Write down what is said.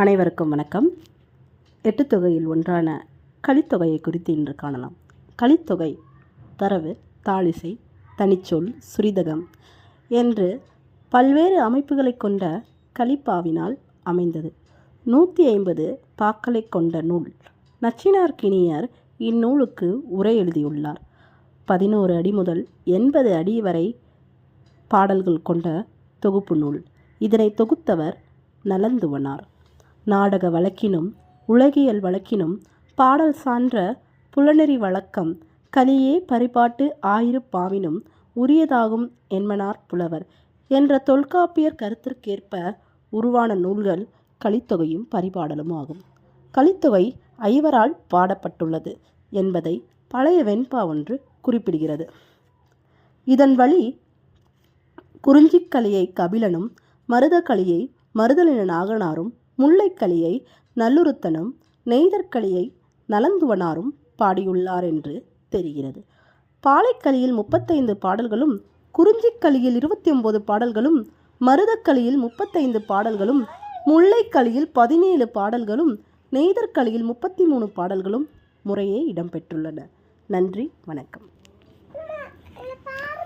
அனைவருக்கும் வணக்கம். எட்டுத்தொகையில் ஒன்றான கலித்தொகையை குறித்து இன்று காணலாம். கலித்தொகை தரவு தாளிசை தனிச்சொல் சுரிதகம் என்று பல்வேறு அமைப்புகளைக் கொண்ட கலிப்பாவினால் அமைந்தது. நூற்றி ஐம்பது பாக்களைக் கொண்ட நூல். நச்சினார்க்கினியர் இந்நூலுக்கு உரை எழுதியுள்ளார். பதினோரு அடி முதல் எண்பது அடி வரை பாடல்கள் கொண்ட தொகுப்பு நூல். இதனை தொகுத்தவர் நலந்துவனார். நாடக வழக்கினும் உலகியல் வழக்கினும் பாடல் சான்ற புலனெறி வழக்கம் கலியே பரிபாட்டு ஆயிரு பாவினும் உரியதாகும் என்பனார் புலவர் என்ற தொல்காப்பியர் கருத்திற்கேற்ப உருவான நூல்கள் கலித்தொகையும் பரிபாடலும் ஆகும். கலித்தொகை ஐவரால் பாடப்பட்டுள்ளது என்பதை பழைய வெண்பா ஒன்று குறிப்பிடுகிறது. இதன் வழி குறிஞ்சிக்கலியை கபிலனும் மருதகளியை மருதலின நாகனாரும் முல்லைக்கலியை நல்லுருத்தனும் நெய்தற்களியை நலந்துவனாரும் பாடியுள்ளார் என்று தெரிகிறது. பாலைக்கலியில் முப்பத்தைந்து பாடல்களும் குறிஞ்சிக்கலியில் இருபத்தி ஒன்பது பாடல்களும் மருதக்களியில் முப்பத்தைந்து பாடல்களும் முல்லைக்களியில் பதினேழு பாடல்களும் நெய்தற்களியில் முப்பத்தி மூணு பாடல்களும் முறையே இடம்பெற்றுள்ளன. நன்றி வணக்கம்.